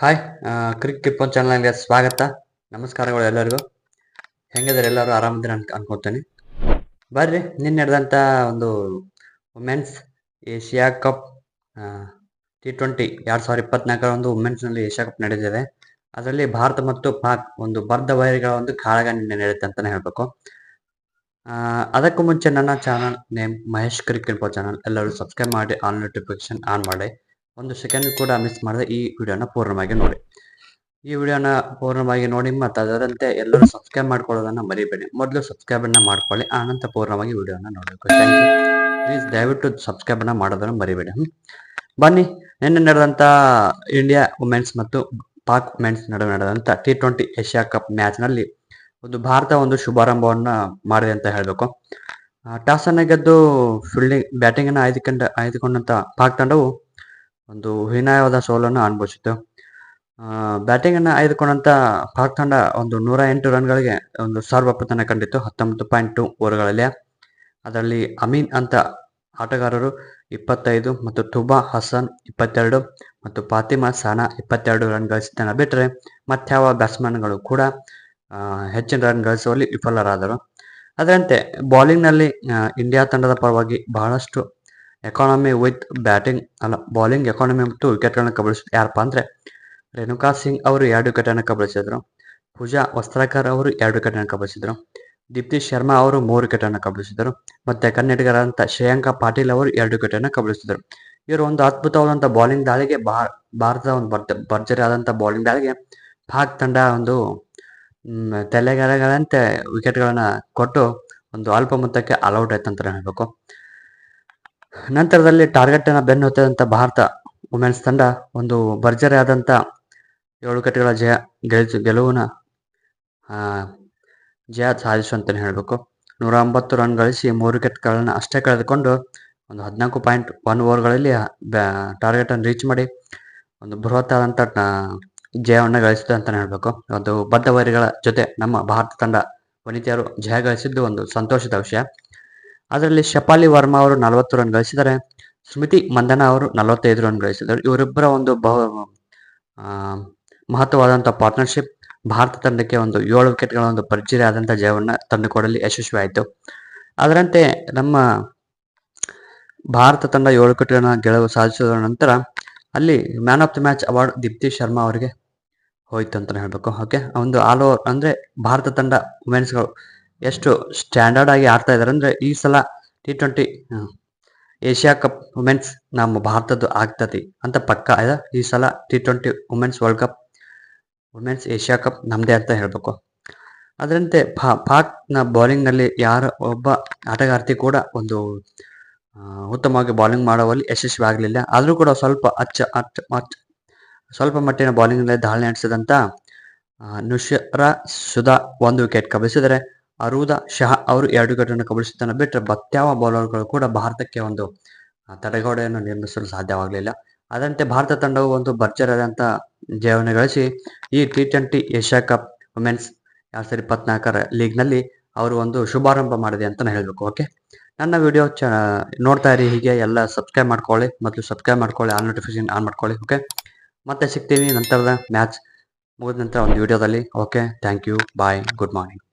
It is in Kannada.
ಹಾಯ್ ಕ್ರಿಕ್ ಕಿಪ್ಪನ್ ಚಾನಲ್ಗೆ ಸ್ವಾಗತ. ನಮಸ್ಕಾರಗಳು ಎಲ್ಲರಿಗೂ. ಹೆಂಗಿದ್ದಾರೆ ಎಲ್ಲರೂ? ಆರಾಮಿದ್ರೆ ಅನ್ ಅನ್ಕೋತೀನಿ ಬರ್ರಿ, ನಿನ್ನೆ ನಡೆದಂಥ ಒಂದು women's Asia Cup T twenty ಎರಡು ಸಾವಿರದ ಇಪ್ಪತ್ನಾಲ್ಕರ ಒಂದು ವುಮೆನ್ಸ್ನಲ್ಲಿ ಏಷ್ಯಾ ಕಪ್ ನಡೆದಿದೆ. ಅದರಲ್ಲಿ ಭಾರತ ಮತ್ತು ಪಾಕ್ ಒಂದು ಬರ್ಧ ವೈರಿಗಳ ಒಂದು ಕಾಳಗ ನಿನ್ನೆ ನಡೆಯುತ್ತೆ ಅಂತಲೇ ಹೇಳಬೇಕು. ಅದಕ್ಕೂ ಮುಂಚೆ ನನ್ನ channel name Mahesh cricket channel ಎಲ್ಲರೂ ಸಬ್ಸ್ಕ್ರೈಬ್ ಮಾಡಿ ಆನ್ ನೋಟಿಫಿಕೇಶನ್ ಆನ್ ಮಾಡಿ. ಒಂದು ಸೆಕೆಂಡ್ ಕೂಡ ಮಿಸ್ ಮಾಡದೆ ಈ ವಿಡಿಯೋನ ಪೂರ್ಣವಾಗಿ ನೋಡಿ. ಈ ವಿಡಿಯೋನ ಪೂರ್ಣವಾಗಿ ನೋಡಿ ಮತ್ತು ಅದರಂತೆ ಎಲ್ಲರೂ ಸಬ್ಸ್ಕ್ರೈಬ್ ಮಾಡ್ಕೊಳ್ಳೋದನ್ನ ಮರಿಬೇಡಿ. ಮೊದಲು ಸಬ್ಸ್ಕ್ರೈಬ್ ಅನ್ನ ಮಾಡ್ಕೊಳ್ಳಿ ಆನಂತರ ಪೂರ್ಣವಾಗಿ ವಿಡಿಯೋನ ನೋಡಬೇಕು. ಥ್ಯಾಂಕ್ ಯು ಪ್ಲೀಸ್ ದಯವಿಟ್ಟು ಸಬ್ಸ್ಕ್ರೈಬ್ ಅನ್ನ ಮಾಡೋದನ್ನ ಮರಿಬೇಡಿ. ಬನ್ನಿ, ನಿನ್ನೆ ನಡೆದಂತ ಇಂಡಿಯಾ ವುಮೆನ್ಸ್ ಮತ್ತು ಪಾಕ್ ವುಮೆನ್ಸ್ ನಡುವೆ ನಡೆದಂತ ಟಿ ಟ್ವೆಂಟಿ ಏಷ್ಯಾ ಕಪ್ ಮ್ಯಾಚ್ನಲ್ಲಿ ಒಂದು ಭಾರತ ಒಂದು ಶುಭಾರಂಭವನ್ನ ಮಾಡಿದೆ ಅಂತ ಹೇಳಬೇಕು. ಟಾಸ್ ಅನ್ನ ಗೆದ್ದು ಫೀಲ್ಡಿಂಗ್ ಬ್ಯಾಟಿಂಗ್ ಅನ್ನ ಆಯ್ದುಕೊಂಡ, ಆಯ್ದುಕೊಂಡಂತ ಪಾಕ್ ತಂಡವು ಒಂದು ಹೀನಾಯವಾದ ಸೋಲನ್ನು ಅನುಭವಿಸಿತು ಬ್ಯಾಟಿಂಗ್ ಅನ್ನು ಆಯ್ದುಕೊಂಡಂತ ಪಾಕ್ ತಂಡ ಒಂದು ನೂರ ಎಂಟು ರನ್ಗಳಿಗೆ ಒಂದು ಸರ್ವಪತನ ಕಂಡಿತ್ತು. ಹತ್ತೊಂಬತ್ತು ಪಾಯಿಂಟ್ ಟು ಓವರ್ಗಳಲ್ಲಿ. ಅದರಲ್ಲಿ ಅಮೀನ್ ಅಂತ ಆಟಗಾರರು ಇಪ್ಪತ್ತೈದು ಮತ್ತು ತುಬಾ ಹಸನ್ ಇಪ್ಪತ್ತೆರಡು ಮತ್ತು ಫಾತಿಮಾ ಸಾನಾ ಇಪ್ಪತ್ತೆರಡು ರನ್ ಗಳಿಸಿದ್ದನ್ನು ಬಿಟ್ಟರೆ ಮತ್ಯಾವ ಬ್ಯಾಟ್ಸ್ಮನ್ಗಳು ಕೂಡ ಹೆಚ್ಚಿನ ರನ್ ಗಳಿಸುವಲ್ಲಿ ವಿಫಲರಾದರು. ಅದರಂತೆ ಬೌಲಿಂಗ್ನಲ್ಲಿ ಇಂಡಿಯಾ ತಂಡದ ಪರವಾಗಿ ಬಹಳಷ್ಟು ಎಕಾನಮಿ ವಿತ್ ಬ್ಯಾಟಿಂಗ್ ಅಲ್ಲ ಬೌಲಿಂಗ್ ಎಕಾನಮಿ ಮತ್ತು ವಿಕೆಟ್ಗಳನ್ನು ಕಬಳಿಸಿದ್ರು ಯಾರಪ್ಪ ಅಂದ್ರೆ, ರೇಣುಕಾ ಸಿಂಗ್ ಅವರು ಎರಡು ವಿಕೆಟನ್ನು ಕಬಳಿಸಿದ್ರು. ಪೂಜಾ ವಸ್ತ್ರಕರ್ ಅವರು ಎರಡು ವಿಕೆಟನ್ನು ಕಬಳಿಸಿದ್ರು. ದೀಪ್ತಿ ಶರ್ಮಾ ಅವರು ಮೂರು ವಿಕೆಟನ್ನು ಕಬಳಿಸಿದರು. ಮತ್ತೆ ಕನ್ನಡಿಗರಾದಂಥ ಶ್ರೇಯಾಂಕಾ ಪಾಟೀಲ್ ಅವರು ಎರಡು ವಿಕೆಟನ್ನು ಕಬಳಿಸಿದರು. ಇವರು ಒಂದು ಅದ್ಭುತವಾದಂಥ ಬೌಲಿಂಗ್ ದಾಳಿಗೆ ಭಾರತದ ಒಂದು ಭರ್ಜ ಭರ್ಜರಿ ಆದಂಥ ಬೌಲಿಂಗ್ ದಾಳಿಗೆ ಪಾಕ್ ತಂಡ ಒಂದು ತಲೆಗೆರೆಗಳಂತೆ ವಿಕೆಟ್ಗಳನ್ನು ಕೊಟ್ಟು ಒಂದು ಅಲ್ಪ ಮೊತ್ತಕ್ಕೆ ಆಲ್ಔಟ್ ಆಯ್ತು ಹೇಳ್ಬೇಕು. ನಂತರದಲ್ಲಿ ಟಾರ್ಗೆಟ್ ಅನ್ನ ಬೆನ್ನು ಹತ್ತಿದಂತ ಭಾರತ ವುಮೆನ್ಸ್ ತಂಡ ಒಂದು ಭರ್ಜರಿ ಆದಂತ ಏಳು ಕಟ್ಟೆಗಳ ಜಯ ಗೆಲ್ಸು ಗೆಲುವಿನ ಜಯ ಸಾಧಿಸು ಅಂತಾನೆ ಹೇಳ್ಬೇಕು? ನೂರ ಒಂಬತ್ತು ರನ್ ಗಳಿಸಿ ಮೂರು ವಿಕೆಟ್ಗಳನ್ನು ಅಷ್ಟೇ ಕಳೆದುಕೊಂಡು ಒಂದು ಹದಿನಾಲ್ಕು ಪಾಯಿಂಟ್ ಒನ್ ಓವರ್ಗಳಲ್ಲಿ ಟಾರ್ಗೆಟ್ ಅನ್ನು ರೀಚ್ ಮಾಡಿ ಒಂದು ಬೃಹತ್ ಆದಂತ ಜಯವನ್ನು ಗಳಿಸಿದೆ ಅಂತಾನೆ ಹೇಳ್ಬೇಕು. ಒಂದು ಬದ್ಧ ವೈರಿಗಳ ಜೊತೆ ನಮ್ಮ ಭಾರತ ತಂಡ ವನಿತೆಯರು ಜಯ ಗಳಿಸಿದ್ದು ಒಂದು ಸಂತೋಷದ ವಿಷಯ. ಅದರಲ್ಲಿ ಶಪಾಲಿ ವರ್ಮಾ ಅವರು ನಲವತ್ತು ರನ್ ಗಳಿಸಿದ್ದಾರೆ. ಸ್ಮೃತಿ ಮಂದನ ಅವರು ನಲವತ್ತೈದು ರನ್ ಗಳಿಸಿದ್ದಾರೆ. ಇವರಿಬ್ಬರ ಒಂದು ಬಹು ಮಹತ್ವವಾದಂಥ ಪಾರ್ಟ್ನರ್ಶಿಪ್ ಭಾರತ ತಂಡಕ್ಕೆ ಒಂದು ಏಳು ವಿಕೆಟ್ಗಳ ಒಂದು ಭರ್ಜರಿ ಆದಂಥ ಜಯವನ್ನು ತಂದುಕೊಡಲಿ ಯಶಸ್ವಿ ಆಯಿತು. ಅದರಂತೆ ನಮ್ಮ ಭಾರತ ತಂಡ ಏಳು ವಿಕೆಟ್ಗಳನ್ನ ಗೆಲುವು ಸಾಧಿಸಿದ ನಂತರ ಅಲ್ಲಿ man of the match award Deepti Sharma ಅವರಿಗೆ ಹೋಯ್ತು ಅಂತಲೇ ಹೇಳಬೇಕು. ಓಕೆ ಒಂದು ಆಲ್ ಓವರ್ ಅಂದರೆ ಭಾರತ ತಂಡ ವುಮೆನ್ಸ್ಗಳು ಎಷ್ಟು ಸ್ಟ್ಯಾಂಡರ್ಡ್ ಆಗಿ ಆಡ್ತಾ ಇದ್ದಾರೆ ಅಂದ್ರೆ ಈ ಸಲ T twenty Asia Cup women's ನಮ್ಮ ಭಾರತದ್ದು ಆಗ್ತತಿ ಅಂತ ಪಕ್ಕ ಇದೆ. ಈ ಸಲ T twenty women's World Cup women's Asia Cup ನಮ್ದೇ ಅಂತ ಹೇಳ್ಬೇಕು. ಅದರಂತೆ ಪಾಕ್ನ ಬೌಲಿಂಗ್ನಲ್ಲಿ ಯಾರ ಒಬ್ಬ ಆಟಗಾರ್ತಿ ಕೂಡ ಒಂದು ಉತ್ತಮವಾಗಿ ಬೌಲಿಂಗ್ ಮಾಡುವಲ್ಲಿ ಯಶಸ್ವಿ ಆಗಲಿಲ್ಲ ಆದರೂ ಕೂಡ ಸ್ವಲ್ಪ ಅಚ್ಚ ಅಚ್ಚ ಅಚ್ಚ, ಸ್ವಲ್ಪ ಮಟ್ಟಿನ ಬೌಲಿಂಗ್ನಲ್ಲಿ ದಾಳಿ ನಡೆಸಿದಂತ ನುಷರ ಸುಧಾ ಒಂದು ವಿಕೆಟ್ ಕಬಳಿಸಿದರೆ ಅರೂದ ಶಹ ಅವರು ಎರಡು ವಿಕೆಟನ್ನು ಕಬಳಿಸಿದ್ದನ್ನು ಬಿಟ್ಟರೆ ಬತ್ಯಾವ ಬೌಲರ್ಗಳು ಕೂಡ ಭಾರತಕ್ಕೆ ಒಂದು ತಡೆಗೋಡೆಯನ್ನು ನಿರ್ಮಿಸಲು ಸಾಧ್ಯವಾಗಲಿಲ್ಲ. ಅದರಂತೆ ಭಾರತ ತಂಡವು ಒಂದು ಭರ್ಜರಿಯಾದಂಥ ಜಯವನ್ನು ಗಳಿಸಿ, ಈ T twenty Asia Cup women's ಎರಡ್ ಸಾವಿರದ ಇಪ್ಪತ್ನಾಲ್ಕರ ಲೀಗ್ನಲ್ಲಿ ಅವರು ಒಂದು ಶುಭಾರಂಭ ಮಾಡಿದೆ ಅಂತ ಹೇಳಬೇಕು, ಓಕೆ? ನನ್ನ ವಿಡಿಯೋ ಚ, ನೋಡ್ತಾ ಇರಿ, ಹೀಗೆ ಎಲ್ಲ ಸಬ್ಸ್ಕ್ರೈಬ್ ಮಾಡ್ಕೊಳ್ಳಿ ಮತ್ತು ಸಬ್ಸ್ಕ್ರೈಬ್ ಮಾಡ್ಕೊಳ್ಳಿ, ಆಲ್ ನೋಟಿಫಿಕೇಶನ್ ಆನ್ ಮಾಡ್ಕೊಳ್ಳಿ, ಓಕೆ? ಮತ್ತೆ ಸಿಗ್ತೀನಿ ನಂತರದ ಮ್ಯಾಚ್ ಮುಗಿದ ನಂತರ ಒಂದು ವಿಡಿಯೋದಲ್ಲಿ, okay? Thank you, bye, good morning.